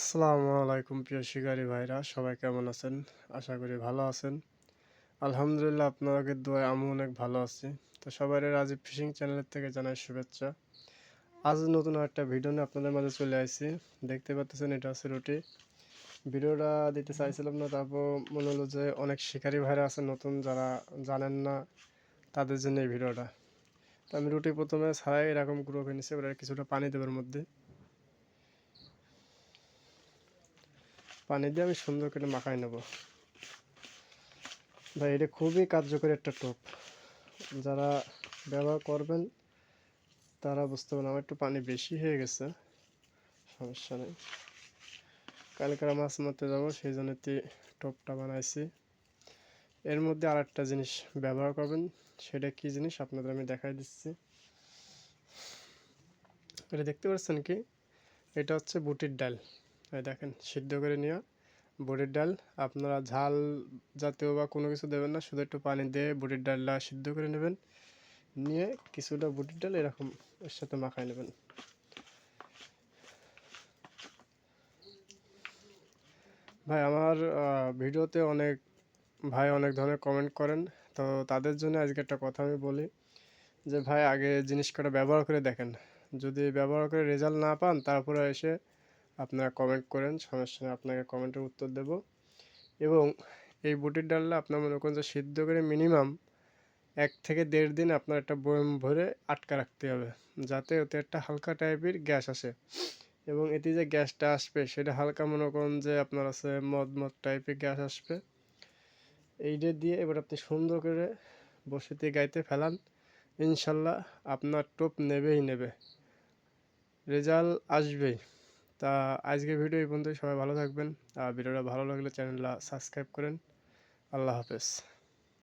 আসসালামু আলাইকুম প্রিয় শিকারী ভাইরা, সবাই কেমন আছেন? আশা করি ভালো আছেন। আলহামদুলিল্লাহ আপনাদের দোয়ায় আমি অনেক ভালো আছি। তো সবাই রাজীব ফিশিং চ্যানেলের থেকে জানাই শুভেচ্ছা। আজ নতুন একটা ভিডিও নিয়ে আপনাদের মাঝে চলে আসছি দেখতে পাচ্ছেন এটা হচ্ছে রুটি। ভিডিওটা দিতে চাইছিলাম না, তারপর মনে হলো যে অনেক শিকারী ভাইরা আছে, নতুন যারা জানেন না তাদের জন্য এই ভিডিওটা। তো আমি রুটি প্রথমে ছাড়াই এরকম করে নিচ্ছি এবার কিছুটা পানি দেবার মধ্যে। পানি দিয়ে আমি সুন্দর করে মাখাই নেব। ভাই, এটা খুবই কার্যকরী একটা টোপ। যারা ব্যবহার করবেন, তারা বুঝতে পারেন আমার একটু পানি বেশি হয়ে গেছে। সমস্যা নেই। কালকে মাছ মারতে যাব, সেই জন্য টোপটা বানাইছি। এর মধ্যে আর একটা জিনিস ব্যবহার করবেন, সেটা কি জিনিস? আপনাদের আমি দেখাই দিচ্ছি। এটা দেখতে পাচ্ছেন কি? এটা হচ্ছে বুটির ডাল। দেখেন, সিদ্ধ করে নেওয়া বুটের ডাল, আপনারা ঝাল জাতীয় বা কোনো কিছু দেবেন না, শুধু একটু পানি দিয়ে বুটের ডালটা সিদ্ধ করে নেবেন। নিয়ে কিছুটা বুটের ডাল এরকম এর সাথে মাখায় নেবেন। ভাই, আমার ভিডিওতে অনেক ভাই অনেক ধরনের কমেন্ট করেন, তো তাদের জন্য আজকে একটা কথা আমি বলি যে, ভাই, আগে জিনিস কটা ব্যবহার করে দেখেন। যদি ব্যবহার করে রেজাল্ট না পান, তারপরে এসে আপনারা কমেন্ট করেন, সমস্যা নেই, আপনাকে কমেন্টের উত্তর দেব। এবং এই বুটির ডালটা আপনার মনে করেন যে সিদ্ধ করে মিনিমাম এক থেকে দেড় দিন আপনার একটা বয়ম ভরে আটকা রাখতে হবে, যাতে ওতে একটা হালকা টাইপের গ্যাস আসে। এবং এতে যে গ্যাসটা আসবে, সেটা হালকা মনে করুন যে আপনার আছে মদ মদ টাইপের গ্যাস আসবে। এইটা দিয়ে এবার আপনি সুন্দর করে বসিতে গাইতে ফেলান, ইনশাল্লাহ আপনার টোপ নেবেই নেবে। রেজাল্ট আসবেই। তা আজকে ভিডিও এই পর্যন্তই। সবাই ভালো থাকবেন। আর ভিডিওটা ভালো লাগলে চ্যানেলটা সাবস্ক্রাইব করেন। আল্লাহ হাফেজ।